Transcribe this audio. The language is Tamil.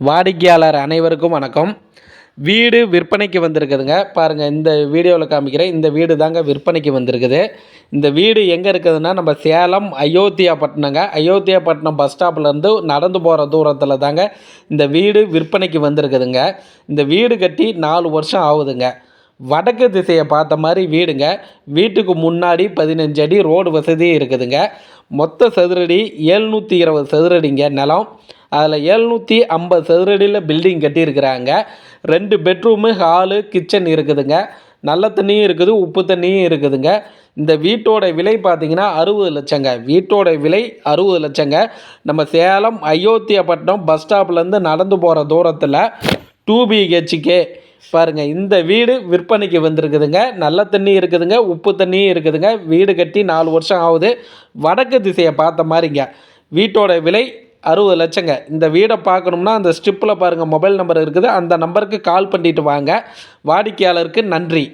வாடிக்கையாளர் அனைவருக்கும் வணக்கம். வீடு விற்பனைக்கு வந்திருக்குதுங்க. பாருங்கள் இந்த வீடியோவில் காமிக்கிறேன். இந்த வீடு தாங்க விற்பனைக்கு வந்திருக்குது. இந்த வீடு எங்கே இருக்குதுன்னா நம்ம சேலம் அயோத்தியா பட்டினங்க அயோத்தியா பட்டினம் பஸ் ஸ்டாப்லேருந்து நடந்து போகிற தூரத்தில் தாங்க இந்த வீடு விற்பனைக்கு வந்திருக்குதுங்க. இந்த வீடு கட்டி நாலு வருஷம் ஆகுதுங்க. வடக்கு திசையை பார்த்த மாதிரி வீடுங்க. வீட்டுக்கு முன்னாடி பதினஞ்சு அடி ரோடு வசதி இருக்குதுங்க. மொத்த சதுரடி ஏழ்நூற்றி இருபது சதுரடிங்க நிலம். அதில் ஏழ்நூற்றி ஐம்பது சதுரடியில் பில்டிங் கட்டியிருக்கிறாங்க. ரெண்டு பெட்ரூமு ஹாலு கிச்சன் இருக்குதுங்க. நல்ல தண்ணியும் இருக்குது உப்பு தண்ணியும் இருக்குதுங்க. இந்த வீட்டோட விலை பார்த்தீங்கன்னா அறுபது லட்சங்க. வீட்டோட விலை அறுபது லட்சங்க. நம்ம சேலம் அயோத்தியாப்பட்டினம் பஸ் ஸ்டாப்லேருந்து நடந்து போகிற தூரத்தில் டூ பிஹெச்கே பாருங்கள் இந்த வீடு விற்பனைக்கு வந்திருக்குதுங்க. நல்ல தண்ணி இருக்குதுங்க உப்பு தண்ணியும் இருக்குதுங்க. வீடு கட்டி நாலு வருஷம் ஆகுது. வடக்கு திசையை பார்த்த மாதிரிங்க. வீட்டோட விலை அறுபது லட்சங்க. இந்த வீடை பார்க்கணும்னா அந்த ஸ்ட்ரிப்பில் பாருங்கள் மொபைல் நம்பர் இருக்குது. அந்த நம்பருக்கு கால் பண்ணிட்டு வாங்க. வாடிக்கையாளருக்கு நன்றி.